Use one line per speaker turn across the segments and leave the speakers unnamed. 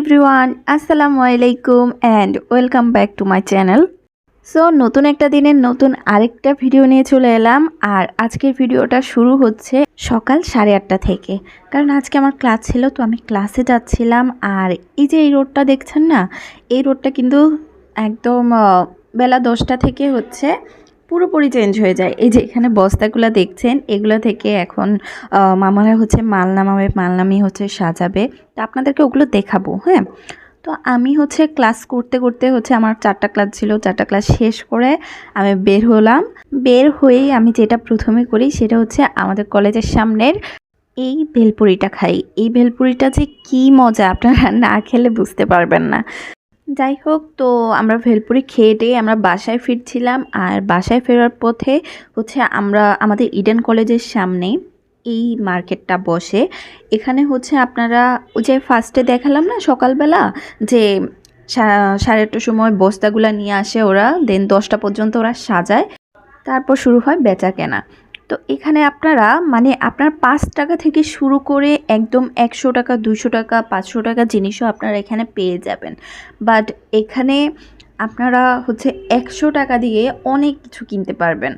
Everyone, আসসালামু আলাইকুম and welcome back to my channel so নতুন একটা দিনের নতুন আরেকটা ভিডিও নিয়ে চলে এলাম আর আজকের ভিডিওটা শুরু হচ্ছে সকাল সাড়ে আটটা থেকে। কারণ আজকে আমার ক্লাস ছিল, তো আমি ক্লাসে যাচ্ছিলাম আর এই যে এই রোডটা দেখছেন না, এই রোডটা কিন্তু একদম বেলা দশটা থেকে হচ্ছে। পুরোপুরি চেঞ্জ হয়ে যায়। এই যে এখানে বস্তাগুলো দেখছেন, এগুলো থেকে এখন মামারা হচ্ছে মাল নামাবে মাল নামিয়ে হচ্ছে সাজাবে। তো আপনাদেরকে ওগুলো দেখাবো হ্যাঁ? তো আমি হচ্ছে ক্লাস করতে করতে হচ্ছে আমার চারটা ক্লাস ছিল, চারটা ক্লাস শেষ করে আমি বের হলাম। বের হয়েই আমি যেটা প্রথমে করি সেটা হচ্ছে আমাদের কলেজের সামনের এই ভেলপুরিটা খাই। এই ভেলপুরিটা যে কী মজা, আপনারা না খেলে বুঝতে পারবেন না। যাই হোক, তো আমরা ভেলপুরি খেয়ে দিয়ে আমরা বাসায় ফিরছিলাম। আর বাসায় ফেরার পথে হচ্ছে আমরা আমাদের ইডেন কলেজের সামনে এই মার্কেটটা বসে। এখানে হচ্ছে আপনারা ওই যে ফার্স্টে দেখালাম না সকালবেলা যে সাড়ে আটটার সময় বস্তাগুলো নিয়ে আসে ওরা দেন দশটা পর্যন্ত ওরা সাজায়। তারপর শুরু হয় বেচা কেনা। তো এখানে আপনারা মানে আপনার পাঁচ টাকা থেকে শুরু করে একদম একশো টাকা, দুশো টাকা, পাঁচশো টাকা জিনিসও আপনারা এখানে পেয়ে যাবেন। বাট এখানে আপনারা হচ্ছে একশো টাকা দিয়ে অনেক কিছু কিনতে পারবেন।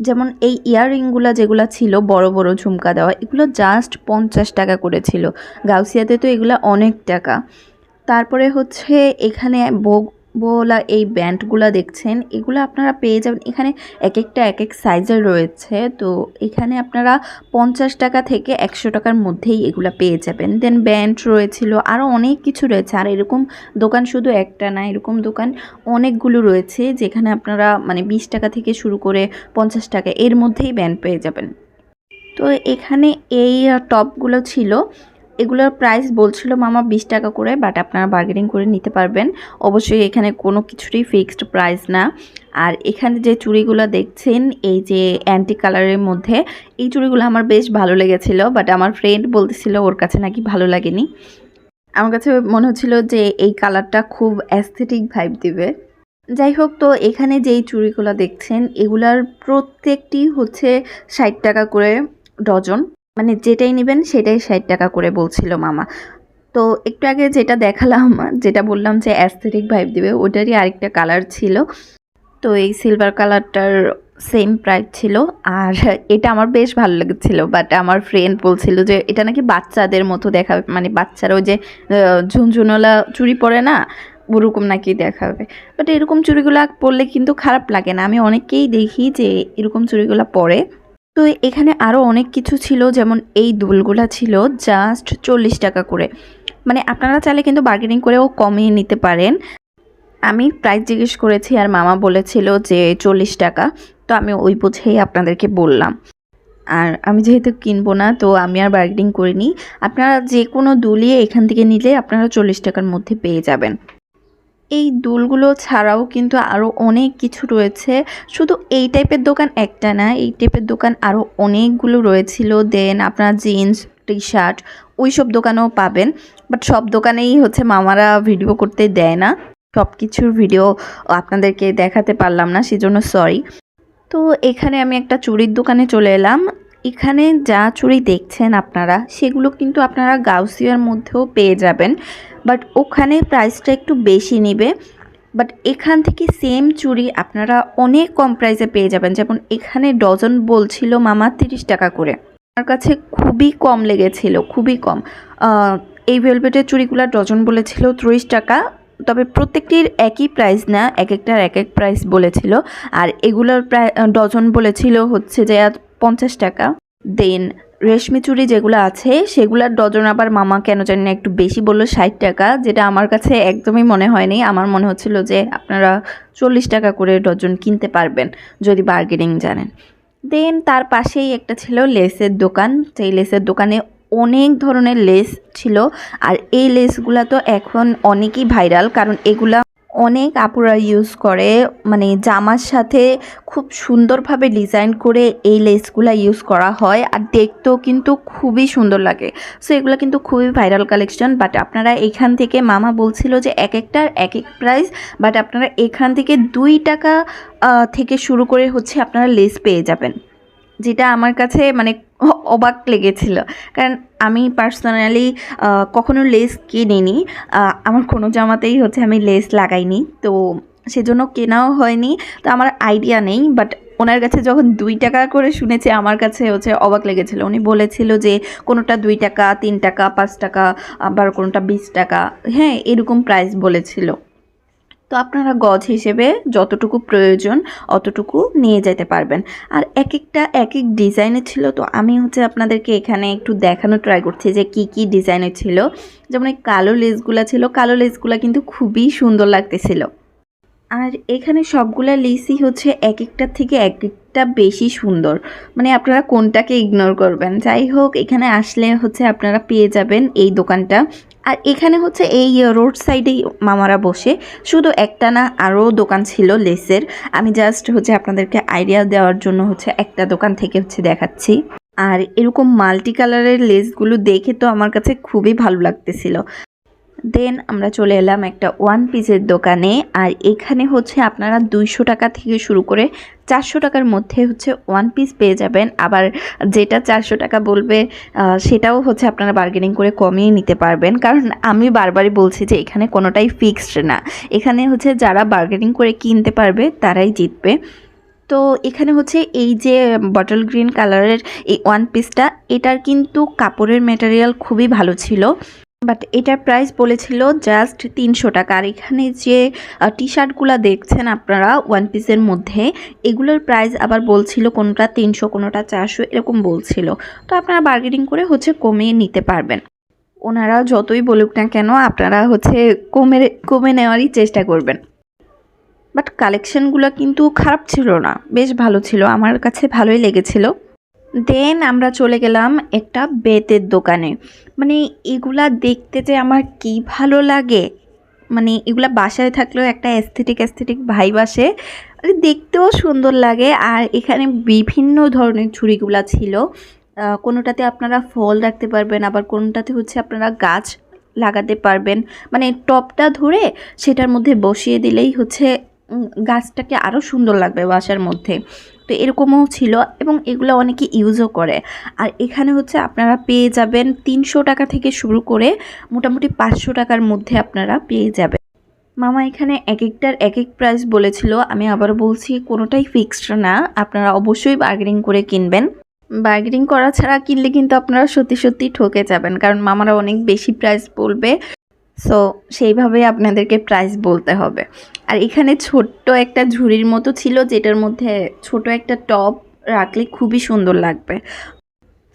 যেমন এই ইয়াররিংগুলো যেগুলো ছিল, বড় বড় ঝুমকা দেওয়া, এগুলো জাস্ট পঞ্চাশ টাকা করে ছিল। গাউসিয়াতে তো এগুলো অনেক টাকা। তারপরে হচ্ছে এখানে বোলা এই ব্যান্ডগুলো দেখছেন, এগুলো আপনারা পেয়ে যাবেন। এখানে এক একটা এক এক সাইজের রয়েছে। তো এখানে আপনারা পঞ্চাশ টাকা থেকে একশো টাকার মধ্যেই এগুলো পেয়ে যাবেন। দেন ব্যান্ড রয়েছিল আরও অনেক কিছু রয়েছে। আর এরকম দোকান শুধু একটা না, এরকম দোকান অনেকগুলো রয়েছে, যেখানে আপনারা মানে বিশ টাকা থেকে শুরু করে পঞ্চাশ টাকা এর মধ্যেই ব্যান্ড পেয়ে যাবেন। তো এখানে এই টপগুলো ছিল। এগুলোর প্রাইস বলছিল মামা বিশ টাকা করে বাট আপনারা বার্গেনিং করে নিতে পারবেন। অবশ্যই এখানে কোনো কিছুরই ফিক্সড প্রাইস না। আর এখানে যে চুড়িগুলো দেখছেন, এই যে অ্যান্টি কালারের মধ্যে, এই চুড়িগুলো আমার বেশ ভালো লেগেছিল বাট আমার ফ্রেন্ড বলতেছিল ওর কাছে নাকি ভালো লাগেনি। আমার কাছে মনে হচ্ছিল যে এই কালারটা খুব অ্যাস্থেটিক ভাইব দিবে। যাই হোক, তো এখানে যেই চুড়িগুলো দেখছেন, এগুলার প্রত্যেকটি হচ্ছে ষাট টাকা করে ডজন। মানে যেটাই নেবেন সেটাই ষাট টাকা করে বলছিল মামা। তো একটু আগে যেটা দেখালাম যেটা বললাম যে অ্যাস্থেটিক ভাইব দিবে ওটারই আরেকটা কালার ছিল। তো এই সিলভার কালারটার সেম প্রাইস ছিল। আর এটা আমার বেশ ভালো লেগেছিল বাট আমার ফ্রেন্ড বলছিল যে এটা নাকি বাচ্চাদের মতো দেখাবে মানে বাচ্চারা ওই যে আহ, ঝুনঝুনওয়ালা চুড়ি পরে না ওরকম নাকি দেখাবে। বাট এরকম চুড়িগুলো পরলে কিন্তু খারাপ লাগে না। আমি অনেককেই দেখি যে এরকম চুড়িগুলো পরে। তো এখানে আরও অনেক কিছু ছিল, যেমন এই দুলগুলা ছিল জাস্ট চল্লিশ টাকা করে। মানে আপনারা চাইলে কিন্তু বার্গেনিং করেও কমিয়ে নিতে পারেন। আমি প্রাইস জিজ্ঞেস করেছি আর মামা বলেছিল যে চল্লিশ টাকা, তো আমি ওই বুঝেই আপনাদেরকে বললাম। আর আমি যেহেতু কিনবো না, তো আমি আর বার্গেনিং করিনি। আপনারা যে কোনো দুলিয়ে এখান থেকে নিলে আপনারা চল্লিশ টাকার মধ্যে পেয়ে যাবেন। এই দুলগুলো ছাড়াও কিন্তু আরও অনেক কিছু রয়েছে। শুধু এই টাইপের দোকান একটা না, এই টাইপের দোকান আরও অনেকগুলো রয়েছিল। দেন আপনার জিন্স টি শার্ট ওই সব দোকানেও পাবেন। বাট সব দোকানেই হচ্ছে মামারা ভিডিও করতে দেয় না। সব কিছুর ভিডিও আপনাদেরকে দেখাতে পারলাম না, সেজন্য সরি। তো এখানে আমি একটা চুড়ির দোকানে চলে এলাম। এখানে যা চুড়ি দেখছেন আপনারা, সেগুলো কিন্তু আপনারা গাউসিয়ার মধ্যেও পেয়ে যাবেন। বাট ওখানে প্রাইসটা একটু বেশি নেবে। বাট এখান থেকে সেম চুড়ি আপনারা অনেক কম প্রাইসে পেয়ে যাবেন। যেমন এখানে ডজন বলছিল মামা তিরিশ টাকা করে। আমার কাছে খুবই কম লেগেছিল, খুবই কম। এই ভেলভেটের চুড়িগুলোর ডজন বলেছিল ত্রিশ টাকা। তবে প্রত্যেকটির একই প্রাইস না, এক একটার এক এক প্রাইস বলেছিল। আর এগুলোর প্রায় ডজন বলেছিল হচ্ছে যে পঞ্চাশ টাকা। দেন রেশমি চুড়ি যেগুলো আছে, সেগুলোর ডজন আবার মামা কেন জানি না একটু বেশি বলল, ষাট টাকা, যেটা আমার কাছে একদমই মনে হয়নি। আমার মনে হচ্ছিল যে আপনারা চল্লিশ টাকা করে ডজন কিনতে পারবেন, যদি বার্গেনিং জানেন। দেন তার পাশেই একটা ছিল লেসের দোকান সেই লেসের দোকানে অনেক ধরনের লেস ছিল, আর এই লেসগুলা তো এখন অনেকই ভাইরাল, কারণ এগুলা অনেক আপুরা ইউজ করে। মানে জামার সাথে খুব সুন্দরভাবে ডিজাইন করে এই লেসগুলা ইউজ করা হয়। আর দেখতেও কিন্তু খুবই সুন্দর লাগে। সো এগুলো কিন্তু খুবই ভাইরাল কালেকশন বাট আপনারা এখান থেকে, মামা বলছিল যে এক একটার এক এক প্রাইস বাট আপনারা এখান থেকে দুই টাকা থেকে শুরু করে হচ্ছে আপনারা লেস পেয়ে যাবেন। যেটা আমার কাছে মানে অবাক লেগেছিল। কারণ আমি পার্সোনালি কখনো লেস কিনিনি। আমার কোনো জামাতেই হচ্ছে আমি লেস লাগাইনি। তো সেজন্য কেনাও হয়নি। তো আমার আইডিয়া নেই বাট ওনার কাছে যখন দুই টাকা করে শুনেছি, আমার কাছে হচ্ছে অবাক লেগেছিল। উনি বলেছিল যে কোনোটা দুই টাকা, তিন টাকা, পাঁচ টাকা, আবার কোনোটা বিশ টাকা। হ্যাঁ এরকম প্রাইস বলেছিল। তো আপনারা গজ হিসেবে যতটুকু প্রয়োজন অতটুকু নিয়ে যেতে পারবেন। আর এক একটা এক এক ডিজাইনের ছিল, তো আমি হচ্ছে আপনাদেরকে এখানে একটু দেখানো ট্রাই করছি যে কি কি ডিজাইনের ছিল। যেমন এই কালো লেসগুলো ছিল, কালো লেসগুলো কিন্তু খুবই সুন্দর লাগতেছিল। আর এখানে সবগুলা লেসই হচ্ছে এক একটার থেকে এক একটা বেশি সুন্দর। মানে আপনারা কোনটাকে ইগনোর করবেন? যাই হোক, এখানে আসলে হচ্ছে আপনারা পেয়ে যাবেন এই দোকানটা। আর এখানে হচ্ছে এই রোড সাইডেই মামারা বসে। শুধু একটা না আরও দোকান ছিল লেসের। আমি জাস্ট হচ্ছে আপনাদেরকে আইডিয়া দেওয়ার জন্য হচ্ছে একটা দোকান থেকে হচ্ছে দেখাচ্ছি। আর এরকম মাল্টি কালারের লেসগুলো দেখে তো আমার কাছে খুবই ভালো লাগতেছিল। দেন আমরা চলে এলাম একটা ওয়ান পিসের দোকানে। আর এখানে হচ্ছে আপনারা দুইশো টাকা থেকে শুরু করে চারশো টাকার মধ্যে হচ্ছে ওয়ান পিস পেয়ে যাবেন। আবার যেটা চারশো টাকা বলবে সেটাও হচ্ছে আপনারা বার্গেনিং করে কমিয়ে নিতে পারবেন। কারণ আমি বারবারই বলছি যে এখানে কোনোটাই ফিক্সড না। এখানে হচ্ছে যারা বার্গেনিং করে কিনতে পারবে, তারাই জিতবে। তো এখানে হচ্ছে এই যে বটল গ্রিন কালারের এই ওয়ান পিসটা এটার কিন্তু কাপড়ের ম্যাটেরিয়াল খুবই ভালো ছিল। বাট এটার প্রাইস বলেছিল জাস্ট তিনশো টাকা। আর এখানে যে টি শার্টগুলো দেখছেন আপনারা ওয়ান পিসের মধ্যে, এগুলোর প্রাইস আবার বলছিল কোনোটা তিনশো, কোনোটা চারশো, এরকম বলছিল। তো আপনারা বার্গেনিং করে হচ্ছে কমিয়ে নিতে পারবেন। ওনারা যতই বলুক না কেন, আপনারা হচ্ছে কমে কমে নেওয়ারই চেষ্টা করবেন। বাট কালেকশনগুলো কিন্তু খারাপ ছিল না। বেশ ভালো ছিল। আমার কাছে ভালোই লেগেছিল। দেন আমরা চলে গেলাম একটা বেতের দোকানে। মানে এগুলা দেখতে যে আমার কি ভালো লাগে। মানে এগুলা বাসায় থাকলেও একটা অ্যাস্থেটিক অ্যাস্থেটিক ভাইব আসে। দেখতেও সুন্দর লাগে। আর এখানে বিভিন্ন ধরনের ছুরিগুলা ছিল। কোনোটাতে আপনারা ফল রাখতে পারবেন, আবার কোনোটাতে হচ্ছে আপনারা গাছ লাগাতে পারবেন। মানে টপটা ধরে সেটার মধ্যে বসিয়ে দিলেই হচ্ছে গাছটাকে আরও সুন্দর লাগবে বাসার মধ্যে। তো এরকমও ছিল এবং এগুলো অনেকে ইউজও করে। আর এখানে হচ্ছে আপনারা পেয়ে যাবেন তিনশো টাকা থেকে শুরু করে মোটামুটি পাঁচশো টাকার মধ্যে আপনারা পেয়ে যাবেন। মামা এখানে এক একটার এক এক প্রাইস বলেছিল, আমি আবার বলছি কোনোটাই ফিক্সড না, আপনারা অবশ্যই বার্গেনিং করে কিনবেন। বার্গেনিং করা ছাড়া কিনলে কিন্তু আপনারা সত্যি সত্যি ঠকে যাবেন, কারণ মামারা অনেক বেশি প্রাইস বলবে। সো সেইভাবে আপনাদেরকে প্রাইস বলতে হবে। আর এখানে ছোট্ট একটা ঝুড়ির মতো ছিল, যেটার মধ্যে ছোট একটা টপ রাখলে খুবই সুন্দর লাগবে।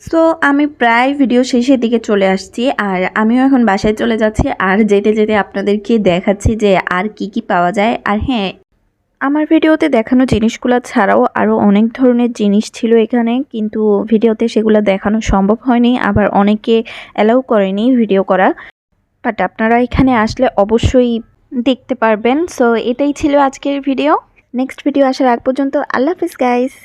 সো আমি প্রায় ভিডিও শেষের দিকে চলে আসছি, আর আমিও এখন বাসায় চলে যাচ্ছি, আর যেতে যেতে আপনাদেরকে দেখাচ্ছি যে আর কি কি পাওয়া যায়। আর হ্যাঁ আমার ভিডিওতে দেখানো জিনিসগুলো ছাড়াও আরও অনেক ধরনের জিনিস ছিল এখানে, কিন্তু ভিডিওতে সেগুলো দেখানো সম্ভব হয়নি, আবার অনেকে অ্যালাউ করেনি ভিডিও করা। বাট আপনারা এখানে আসলে অবশ্যই দেখতে পারবেন। সো এটাই ছিল আজকের ভিডিও নেক্সট ভিডিও আসার আগ পর্যন্ত আল্লাহ হাফিজ গাইস